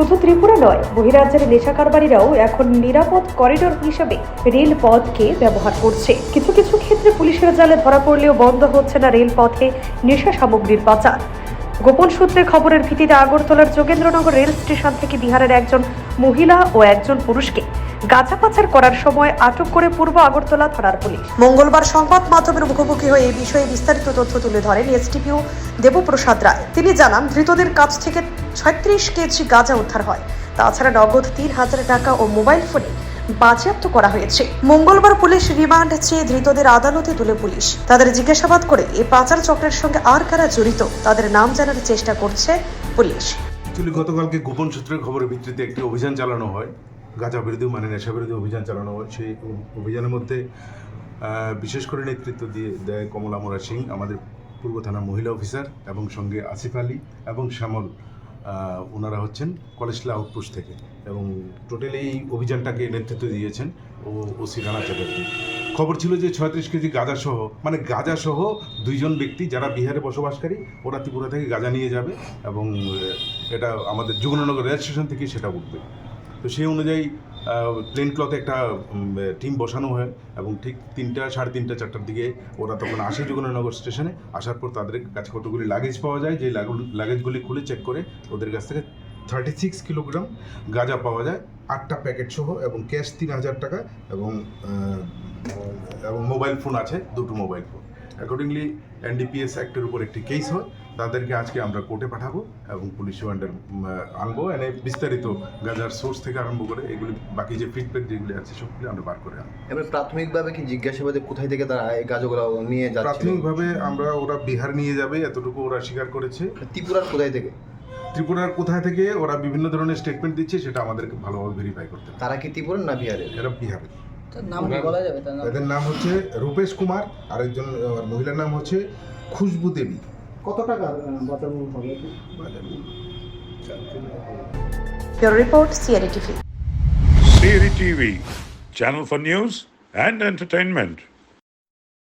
শুধু ত্রিপুরা নয়, বহিরাজ্যের নেশা কারবারিরাও এখন নিরাপদ করিডোর হিসেবে রেলপথকে ব্যবহার করছে। কিছু কিছু ক্ষেত্রে পুলিশের জালে ধরা পড়লেও বন্ধ হচ্ছে না রেলপথে নেশা সামগ্রীর পাচার। গোপন সূত্রে খবরের ভিত্তিতে আগরতলার যোগেন্দ্রনগর রেল স্টেশন থেকে বিহারের একজন মহিলা ও একজন পুরুষকে গাঁজা পাচার করার সময় আটক করে পূর্ব আগরতলা থানার পুলিশ। মঙ্গলবার সংবাদ মাধ্যমের মুখোমুখি হয়ে এই বিষয়ে বিস্তারিত তথ্য তুলে ধরেন এসটিপিও দেবপ্রসাদ রায়। তিনি জানান ধৃতদের কাছ থেকে ছয়ত্রিশ কেজি গাঁজা উদ্ধার হয়। তাছাড়া নগদ তিন হাজার টাকা ও মোবাইল ফোনে বাজেয়াপ্ত করা হয়েছে। মঙ্গলবার পুলিশ রিমান্ড চেয়ে ধৃতদের আদালতে তুলে পুলিশ। তাদের জিজ্ঞাসাবাদ করে এই পাচার চক্রের সঙ্গে আর কারা জড়িত তাদের নাম জানার চেষ্টা করছে পুলিশ। গতকালকে গোপন সূত্রের খবরের ভিত্তিতে একটি অভিযান চালানো হয়। গাঁজা বিরোধী মানে নেশা বিরোধী অভিযান চালানো সেই অভিযানের মধ্যে বিশেষ করে নেতৃত্ব দিয়ে দেয় কমলা মোরা সিং, আমাদের পূর্ব থানা মহিলা অফিসার এবং সঙ্গে আসিফ আলী এবং শ্যামল ওনারা হচ্ছেন কলেজলা আউটপোস্ট থেকে এবং টোটালি এই অভিযানটাকে নেতৃত্ব দিয়েছেন ও ওসি রানা চ্যাটার্জি। খবর ছিল যে ছয়ত্রিশ কেজি গাঁজা সহ মানে গাঁজা সহ দুইজন ব্যক্তি যারা বিহারে বসবাসকারী, ওরা ত্রিপুরা থেকে গাঁজা নিয়ে যাবে এবং এটা আমাদের যুগনগর রেল স্টেশন থেকে সেটা উঠবে। তো সেই অনুযায়ী প্লেন ক্লথে একটা টিম বসানো হয় এবং ঠিক তিনটা, সাড়ে তিনটা, চারটার দিকে ওরা তখন আসে যুগনগর স্টেশনে। আসার পর তাদের কাছে কতগুলি লাগেজ পাওয়া যায় যে লাগেজগুলি খুলে চেক করে ওদের কাছ থেকে থার্টি সিক্স কিলোগ্রাম গাঁজা পাওয়া যায়, আটটা প্যাকেট সহ এবং ক্যাশ তিন হাজার টাকা এবং এবং মোবাইল ফোন আছে, দুটো মোবাইল ফোন অ্যাকর্ডিংলি এনডিপিএস অ্যাক্টের উপর একটি কেস হয়। তাদেরকে আজকে আমরা কোর্টে পাঠাবো এবং পুলিশ ওয়ান্ডার আনব এনে বিস্তারিত গাজার সোর্স থেকে আরম্ভ করে এগুলি বাকি যে ফিডব্যাক যেগুলি আছে সবগুলি আমরা বার করে আনব। এবার প্রাথমিকভাবে কি জিজ্ঞাসাবাদে কোথায় থেকে তারা এই গাছগুলো নিয়ে যাচ্ছে? প্রাথমিকভাবে আমরা ওরা বিহার নিয়ে যাবে এতটুকু ওরা স্বীকার করেছে। ত্রিপুরার কোথায় থেকে? ত্রিপুরার কোথায় থেকে ওরা বিভিন্ন ধরনের স্টেটমেন্ট দিচ্ছে সেটা আমাদেরকে ভালোভাবে ভেরিফাই করতে হবে। তারা কি ত্রিপুরার না বিহারের? এরা বিহার তার নাম বলা যাবে? এদের নাম হচ্ছে রূপেশ কুমার আরেকজন মহিলার নাম হচ্ছে খুশবু দেবী। কত টাকা বাঁচানো হবে bureau report CRE TV Siri TV, channel for news and entertainment.